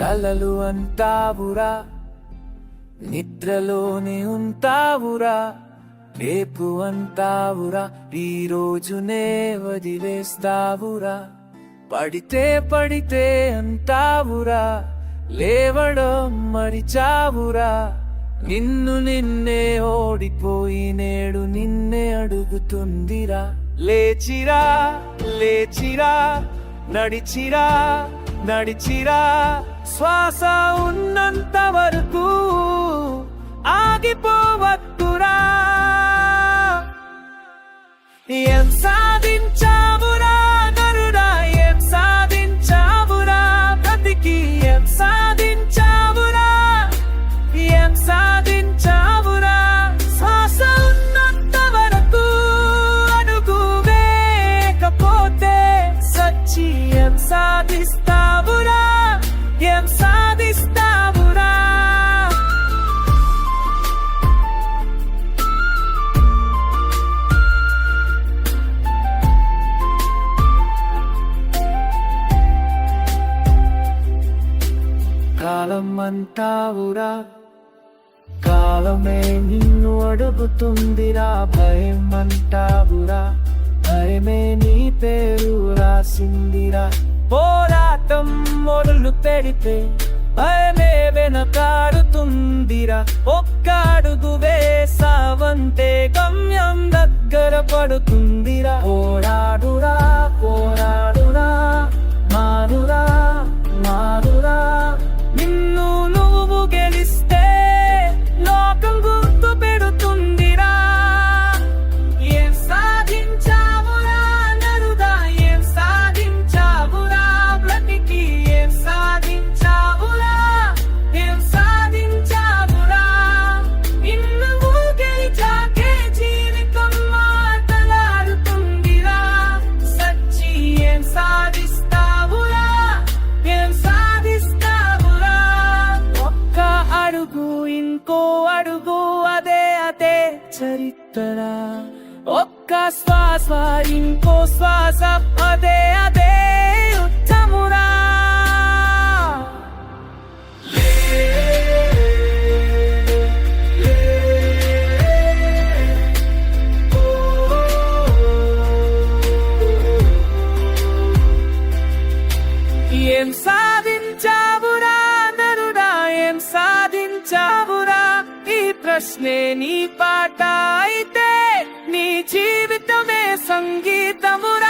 కలలు అంటావురా నిద్రలోనే ఉంటావురా రేపు అంటావురా ఈ రోజునే వదిలేస్తావురా. పడితే పడితే అంటావురా లేవడం మరిచావురా. నిన్ను నిన్నే ఓడిపోయి నేడు నిన్నే అడుగుతుందిరా. లేచిరా లేచిరా నడిచిరా నడిచిరా శ్వాస ఉన్నంత వరకు కాలం అంటావురా కాలమే నిన్ను అడుగుతుందిరా భయం అంటావురా భయమే నీ పేరు రాసిందిరా. పోరాటం మొదలు పెడితే భయమే వెనకాడుతుందిరా. ఒక్క అడుగు వేసావంతే గమ్యం దగ్గర పడుతుంది. ఇంకో అడుగు అదే అదే చరిత్ర. ఒక్క శ్వాస ఇంకో శ్వాస అదే అదే ఉత్తమురా ఏం ప్రశ్నే నీ పాట అయితే నీ జీవితమే సంగీతమురా.